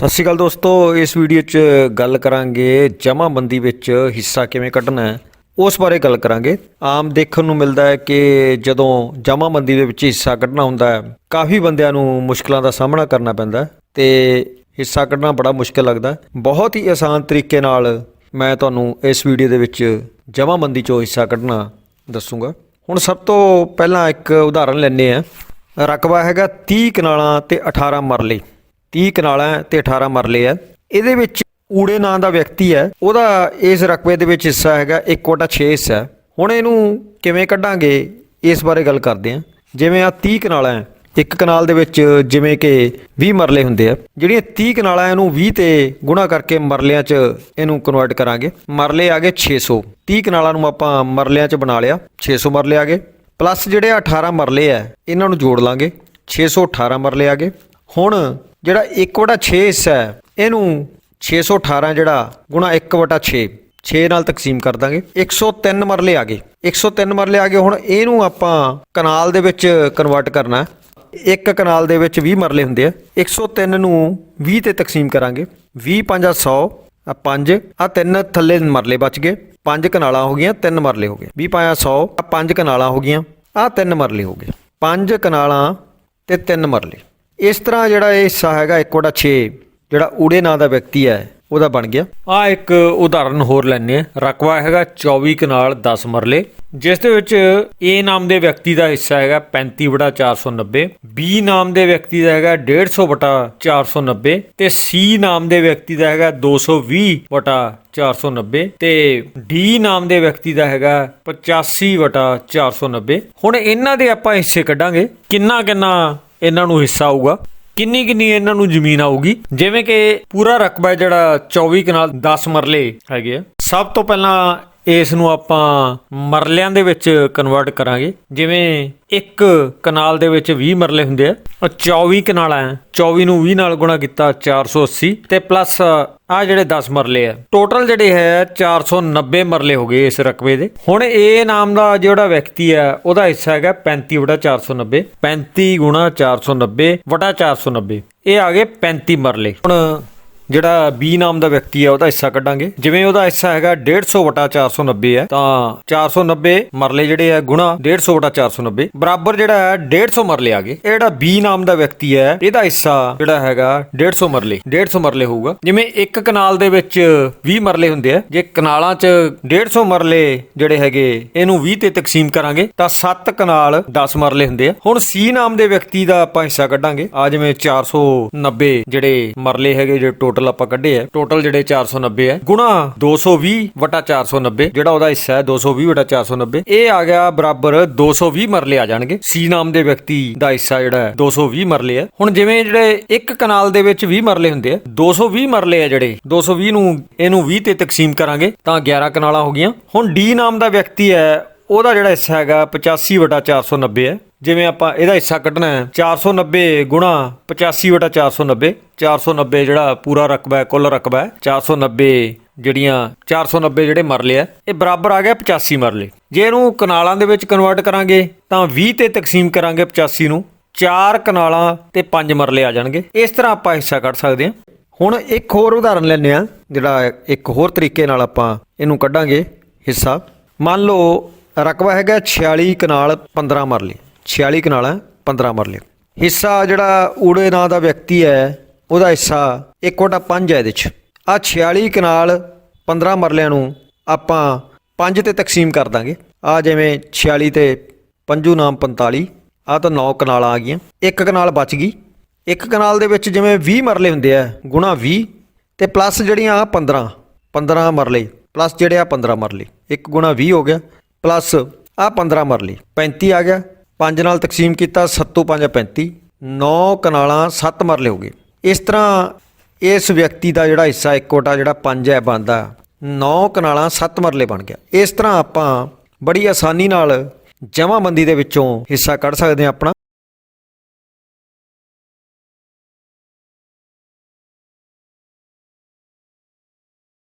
ਸਤਿ ਸ਼੍ਰੀ ਅਕਾਲ ਦੋਸਤੋ, ਇਸ ਵੀਡੀਓ 'ਚ ਗੱਲ ਕਰਾਂਗੇ ਜਮ੍ਹਾਂਬੰਦੀ ਵਿੱਚ ਹਿੱਸਾ ਕਿਵੇਂ ਕੱਢਣਾ ਹੈ। ਉਸ ਬਾਰੇ ਗੱਲ ਕਰਾਂਗੇ। ਆਮ ਦੇਖਣ ਨੂੰ ਮਿਲਦਾ ਹੈ ਕਿ ਜਦੋਂ ਜਮ੍ਹਾਂਬੰਦੀ ਦੇ ਵਿੱਚ ਹਿੱਸਾ ਕੱਢਣਾ ਹੁੰਦਾ ਹੈ, ਕਾਫੀ ਬੰਦਿਆਂ ਨੂੰ ਮੁਸ਼ਕਲਾਂ ਦਾ ਸਾਹਮਣਾ ਕਰਨਾ ਪੈਂਦਾ ਹੈ ਤੇ ਹਿੱਸਾ ਕੱਢਣਾ ਬੜਾ ਮੁਸ਼ਕਲ ਲੱਗਦਾ ਬਹੁਤ ਹੀ ਆਸਾਨ ਤਰੀਕੇ ਨਾਲ ਮੈਂ ਤੁਹਾਨੂੰ ਇਸ ਵੀਡੀਓ ਦੇ ਵਿੱਚ ਜਮ੍ਹਾਂਬੰਦੀ 'ਚੋਂ ਹਿੱਸਾ ਕੱਢਣਾ ਦੱਸੂਗਾ। ਹੁਣ ਸਭ ਤੋਂ ਪਹਿਲਾਂ ਇੱਕ ਉਦਾਹਰਨ ਲੈਂਦੇ ਆ ਰਕਬਾ ਹੈਗਾ 30 ਕਨਾਲਾਂ ਤੇ 18 ਮਰਲੇ। 30 ਕਨਾਲਾਂ ਤੇ 18 ਮਰਲੇ ਆ। ਇਹਦੇ ਵਿੱਚ ਊੜੇ ਨਾਂ ਦਾ ਵਿਅਕਤੀ ਹੈ। ਉਹਦਾ ਇਸ ਰਕਬੇ ਦੇ ਵਿੱਚ ਹਿੱਸਾ ਹੈਗਾ 1/6 ਹਿੱਸਾ। ਹੈ। ਹੁਣ ਇਹਨੂੰ ਕਿਵੇਂ ਕੱਢਾਂਗੇ, ਇਸ ਬਾਰੇ ਗੱਲ ਕਰਦੇ ਹਾਂ। ਜਿਵੇਂ ਆ 30 ਕਨਾਲਾਂ ਹੈ, ਇੱਕ ਕਨਾਲ ਦੇ ਵਿੱਚ ਜਿਵੇਂ ਕਿ 20 ਮਰਲੇ ਹੁੰਦੇ ਆ। ਜਿਹੜੀਆਂ 30 ਕਨਾਲਾਂ ਇਹਨੂੰ 20 ਤੇ ਗੁਣਾ ਕਰਕੇ ਮਰਲਿਆਂ 'ਚ ਇਹਨੂੰ ਕਨਵਰਟ ਕਰਾਂਗੇ। ਮਰਲੇ ਆ ਗਏ 600 30 ਕਨਾਲਾਂ ਨੂੰ ਆਪਾਂ ਮਰਲਿਆਂ 'ਚ ਬਣਾ ਲਿਆ। 600 ਮਰਲੇ ਆ ਗਏ। ਪਲੱਸ ਜਿਹੜੇ 18 ਮਰਲੇ ਆ, ਇਹਨਾਂ ਨੂੰ ਜੋੜ ਲਾਂਗੇ। 618 ਮਰਲੇ ਆ ਗਏ। ਹੁਣ ਜਿਹੜਾ 1/6 ਹਿੱਸਾ ਹੈ, ਇਹਨੂੰ 618 ਜਿਹੜਾ ਗੁਣਾ 1/6 6 ਨਾਲ ਤਕਸੀਮ ਕਰ ਦਾਂਗੇ। 103 ਮਰਲੇ ਆ ਗਏ। 103 ਮਰਲੇ ਆ ਗਏ, ਹੁਣ ਇਹਨੂੰ ਆਪਾਂ ਕਨਾਲ ਦੇ ਵਿੱਚ ਕਨਵਰਟ ਕਰਨਾ ਇੱਕ ਕਨਾਲ ਦੇ ਵਿੱਚ 20 ਮਰਲੇ ਹੁੰਦੇ ਆ। 103 ਨੂੰ 20 ਤੇ ਤਕਸੀਮ ਕਰਾਂਗੇ। 20 5 100 ਆ 5 ਆ ਤਿੰਨ ਥੱਲੇ ਮਰਲੇ ਬਚ ਗਏ। ਪੰਜ ਕਨਾਲਾਂ ਹੋ ਗਈਆਂ, ਤਿੰਨ ਮਰਲੇ ਹੋ ਗਏ। 20 5 100 ਆ ਪੰਜ ਕਨਾਲਾਂ ਹੋ ਗਈਆਂ ਆ ਤਿੰਨ ਮਰਲੇ ਹੋ ਗਏ। ਪੰਜ ਕਨਾਲਾਂ ਤੇ ਤਿੰਨ ਮਰਲੇ। ਇਸ ਤਰ੍ਹਾਂ ਜਿਹੜਾ ਇਹ ਹਿੱਸਾ ਹੈਗਾ 1/6 ਜਿਹੜਾ ਊੜੇ ਨਾਂ ਦਾ ਵਿਅਕਤੀ ਹੈ, ਉਹਦਾ ਬਣ ਗਿਆ। ਆ ਇੱਕ ਉਦਾਹਰਨ ਹੋਰ ਲੈਣੇ ਆ ਰਕਬਾ ਹੈਗਾ 24 ਕਨਾਲ 10 ਮਰਲੇ, ਜਿਸ ਦੇ ਵਿੱਚ A ਨਾਮ ਦੇ ਵਿਅਕਤੀ ਦਾ ਹਿੱਸਾ ਹੈਗਾ 35/490 B ਨਾਮ ਦੇ ਵਿਅਕਤੀ ਦਾ ਹੈਗਾ 150/490 ਤੇ C ਨਾਮ ਦੇ ਵਿਅਕਤੀ ਦਾ ਹੈਗਾ 220/490 ਤੇ D ਨਾਮ ਦੇ ਵਿਅਕਤੀ ਦਾ ਹੈਗਾ 85/490 ਹੁਣ ਇਹਨਾਂ ਦੇ ਆਪਾਂ ਹਿੱਸੇ ਕੱਢਾਂਗੇ। ਕਿੰਨਾ ਕਿੰਨਾ ਇਹਨਾਂ ਨੂੰ ਹਿੱਸਾ ਆਊਗਾ। ਕਿੰਨੀ ਕਿੰਨੀ ਇਹਨਾਂ ਨੂੰ ਜ਼ਮੀਨ ਆਊਗੀ। ਜਿਵੇਂ ਕਿ ਪੂਰਾ ਰਕਬਾ ਜਿਹੜਾ 24 ਕਨਾਲ 10 ਮਰਲੇ ਹੈਗੇ ਆ। ਸਭ ਤੋਂ ਪਹਿਲਾਂ ਇਸ ਨੂੰ ਆਪਾਂ ਮਰਲਿਆਂ ਦੇ ਵਿੱਚ ਕਨਵਰਟ ਕਰਾਂਗੇ। ਜਿਵੇਂ ਇੱਕ ਕਨਾਲ ਦੇ ਵਿੱਚ 20 ਮਰਲੇ ਹੁੰਦੇ ਆ ਉਹ 24 ਕਨਾਲਾਂ ਹੈ 24 ਨੂੰ 20 ਨਾਲ ਗੁਣਾ ਕੀਤਾ 480 ਤੇ ਪਲੱਸ ਆ ਜਿਹੜੇ 10 ਮਰਲੇ ਆ। ਟੋਟਲ ਜਿਹੜੇ ਹੈ 490 ਮਰਲੇ ਹੋ ਗਏ ਇਸ ਰਕਬੇ ਦੇ। ਹੁਣ ਇਹ ਨਾਮ ਦਾ ਜਿਹੜਾ ਵਿਅਕਤੀ ਹੈ ਉਹਦਾ ਹਿੱਸਾ ਹੈਗਾ 35/490 35 ਗੁਣਾ 490 ਵਟਾ 490 ਇਹ ਆ ਗਏ 35 ਮਰਲੇ। ਹੁਣ ਜਿਹੜਾ ਬੀ ਨਾਮ ਦਾ ਵਿਅਕਤੀ ਹੈ ਉਹਦਾ ਹਿੱਸਾ ਕੱਢਾਂਗੇ। ਜਿਵੇਂ ਉਹਦਾ ਹਿੱਸਾ ਹੈਗਾ 150 ਵਟਾ 490 ਹੈ, ਤਾਂ 490 ਮਰਲੇ ਜਿਹੜੇ ਹੈ ਗੁਣਾ 150 ਵਟਾ 490 ਬਰਾਬਰ ਜਿਹੜਾ ਹੈ 150 ਮਰਲੇ ਆ ਗਏ। ਇਹ ਜਿਹੜਾ B ਨਾਮ ਦਾ ਵਿਅਕਤੀ ਹੈ, ਇਹਦਾ ਹਿੱਸਾ ਜਿਹੜਾ ਹੈਗਾ 150 ਮਰਲੇ। 150 ਮਰਲੇ ਹੋਊਗਾ। ਜਿਵੇਂ ਇੱਕ ਕਨਾਲ ਦੇ ਵਿੱਚ 20 ਮਰਲੇ ਹੁੰਦੇ ਆ, ਜੇ ਕਨਾਲਾਂ 'ਚ 150 ਮਰਲੇ ਜਿਹੜੇ ਹੈਗੇ, ਇਹਨੂੰ 20 ਤੇ ਤਕਸੀਮ ਕਰਾਂਗੇ, ਤਾਂ 7 ਕਨਾਲ 10 ਮਰਲੇ ਹੁੰਦੇ ਆ। ਹੁਣ ਸੀ ਨਾਮ ਦੇ ਵਿਅਕਤੀ ਦਾ ਆਪਾਂ ਹਿੱਸਾ ਕੱਢਾਂਗੇ। ਆ ਜਿਵੇਂ 490 ਜਿਹੜੇ ਮਰਲੇ ਹੈਗੇ, ਜਿਹੜੇ ਟੋਟਲ ਆਪਾਂ ਕੱਢੇ ਆ। ਟੋਟਲ ਜਿਹੜੇ 490 ਹੈ ਗੁਣਾ 220 ਵਟਾ 490 ਜਿਹੜਾ ਉਹਦਾ ਹਿੱਸਾ ਹੈ 220 ਵਟਾ 490 ਇਹ ਆ ਗਿਆ ਬਰਾਬਰ 220 ਮਰਲੇ ਆ ਜਾਣਗੇ। C ਨਾਮ ਦੇ ਵਿਅਕਤੀ ਦਾ ਹਿੱਸਾ ਜਿਹੜਾ ਹੈ 220 ਮਰਲੇ ਹੈ ਹੁਣ ਜਿਵੇਂ ਜਿਹੜੇ ਇੱਕ ਕਨਾਲ ਦੇ ਵਿੱਚ 20 ਮਰਲੇ ਹੁੰਦੇ ਆ 220 ਮਰਲੇ ਆ ਜਿਹੜੇ 220 ਨੂੰ ਇਹਨੂੰ 20 ਤੇ ਤਕਸੀਮ ਕਰਾਂਗੇ, ਤਾਂ 11 ਕਨਾਲਾਂ ਹੋ ਗਈਆਂ। ਹੁਣ ਡੀ ਨਾਮ ਦਾ ਵਿਅਕਤੀ ਹੈ, ਉਹਦਾ ਜਿਹੜਾ ਹਿੱਸਾ ਹੈਗਾ 85 ਵਟਾ 490 ਹੈ ਜਿਵੇਂ ਆਪਾਂ ਇਹਦਾ ਹਿੱਸਾ ਕੱਢਣਾ ਹੈ 490 ਗੁਣਾ 85 ਵਟਾ 490 490 ਜਿਹੜਾ ਪੂਰਾ ਰਕਬਾ ਹੈ, ਕੁੱਲ ਰਕਬਾ ਹੈ 490 ਜਿਹੜੀਆਂ 490 ਜਿਹੜੇ ਮਰਲੇ ਆ, ਇਹ ਬਰਾਬਰ ਆ ਗਿਆ 85 ਮਰਲੇ ਜੇ ਇਹਨੂੰ ਕਨਾਲਾਂ ਦੇ ਵਿੱਚ ਕਨਵਰਟ ਕਰਾਂਗੇ, ਤਾਂ 20 ਤੇ ਤਕਸੀਮ ਕਰਾਂਗੇ 85 ਨੂੰ 4 ਕਨਾਲਾਂ ਤੇ 5 ਮਰਲੇ ਆ ਜਾਣਗੇ। ਇਸ ਤਰ੍ਹਾਂ ਆਪਾਂ ਹਿੱਸਾ ਕੱਢ ਸਕਦੇ ਹਾਂ। ਹੁਣ ਇੱਕ ਹੋਰ ਉਦਾਹਰਨ ਲੈਂਦੇ ਆ ਜਿਹੜਾ ਇੱਕ ਹੋਰ ਤਰੀਕੇ ਨਾਲ ਆਪਾਂ ਇਹਨੂੰ ਕੱਢਾਂਗੇ, ਹਿੱਸਾ। ਮੰਨ ਲਓ ਰਕਬਾ ਹੈਗਾ 46 ਕਨਾਲ 15 ਮਰਲੇ 46 ਕਨਾਲਾਂ 15 ਮਰਲੇ ਹਿੱਸਾ ਜਿਹੜਾ ਊੜੇ ਨਾਂ ਦਾ ਵਿਅਕਤੀ ਹੈ, ਉਹਦਾ ਹਿੱਸਾ 1/5 ਹੈ ਇਹਦੇ ਚ। ਆ 46 ਕਨਾਲ 15 ਮਰਲਿਆਂ ਨੂੰ ਆਪਾਂ 5 ਤੇ ਤਕਸੀਮ ਕਰ ਦਾਂਗੇ। ਆ ਜਿਵੇਂ 46 ਤੇ ਪੰਜੂ ਨਾਮ 45 ਆ ਤਾਂ 9 ਕਨਾਲਾਂ ਆ ਗਈਆਂ। ਇੱਕ ਕਨਾਲ ਬਚ ਗਈ। ਇੱਕ ਕਨਾਲ ਦੇ ਵਿੱਚ ਜਿਵੇਂ 20 ਮਰਲੇ ਹੁੰਦੇ ਆ, ਗੁਣਾ 20 ਤੇ ਪਲੱਸ ਜਿਹੜੀਆਂ ਆ 15 15 ਮਰਲੇ ਪਲੱਸ ਜਿਹੜੇ ਆ 15 ਮਰਲੇ। 1 ਗੁਣਾ 20 ਹੋ ਗਿਆ ਪਲੱਸ ਆ 15 ਮਰਲੇ 35 ਆ ਗਿਆ। 5 ਨਾਲ ਤਕਸੀਮ ਕੀਤਾ 7 5 35 9 ਕਨਾਲਾਂ 7 ਮਰਲੇ ਹੋ ਗਏ। ਇਸ ਤਰ੍ਹਾਂ ਇਸ ਵਿਅਕਤੀ ਦਾ ਜਿਹੜਾ ਹਿੱਸਾ ਇੱਕ ਕੋਟਾ ਜਿਹੜਾ 5 ਹੈ ਬਣਦਾ 9 ਕਨਾਲਾਂ 7 ਮਰਲੇ ਬਣ ਗਿਆ। ਇਸ ਤਰ੍ਹਾਂ ਆਪਾਂ ਬੜੀ ਆਸਾਨੀ ਨਾਲ ਜਮ੍ਹਾਂਬੰਦੀ ਦੇ ਵਿੱਚੋਂ ਹਿੱਸਾ ਕੱਢ ਸਕਦੇ ਹਾਂ ਆਪਣਾ।